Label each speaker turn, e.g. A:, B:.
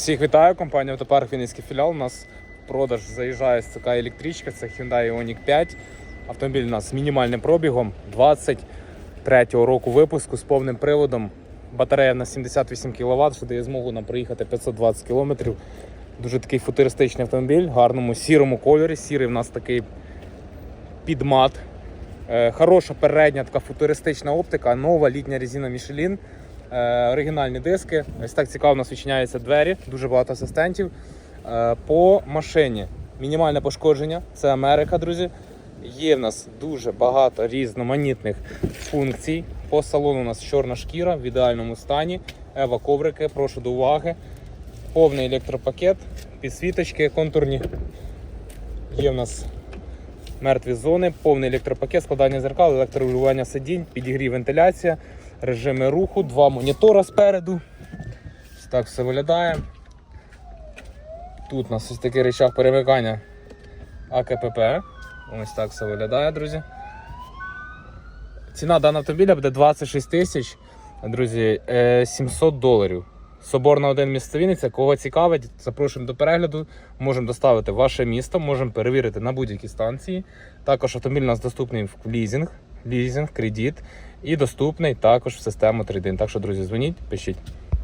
A: Всіх вітаю, компанія Автопарк Вінницький філіал. У нас продаж заїжджає така електричка, це Hyundai Ioniq 5. Автомобіль у нас з мінімальним пробігом 23-го року випуску з повним приводом. Батарея на 78 кВт, що дає змогу нам проїхати 520 км. Дуже такий футуристичний автомобіль, в гарному сірому кольорі. Сірий в нас такий підмат. Е, Хороша передня така футуристична оптика, нова літня резина Michelin. Е, оригінальні диски. Ось так цікаво, у нас відчиняються двері, дуже багато асистентів. Е, по машині мінімальне пошкодження це Америка, друзі. Є в нас дуже багато різноманітних функцій. По салону у нас чорна шкіра в ідеальному стані. Ева коврики, прошу до уваги. Повний електропакет, підсвіточки контурні. Є в нас мертві зони, повний електропакет, складання зеркал, електрорегулювання сидінь, підігрів вентиляція, режими руху, два монітора спереду. Так все виглядає. Тут у нас ось такий речах перемикання АКПП. Ось так все виглядає, друзі. Ціна даного автомобіля буде 26 тисяч, друзі, е, 700 доларів. Соборна 1 місто Вінниця. Кого цікавить, запрошуємо до перегляду. Можемо доставити ваше місто, можемо перевірити на будь-якій станції. Також автомобіль у нас доступний в лізинг, лізинг, кредит і доступний також в систему 3D. Так що, друзі, дзвоніть, пишіть.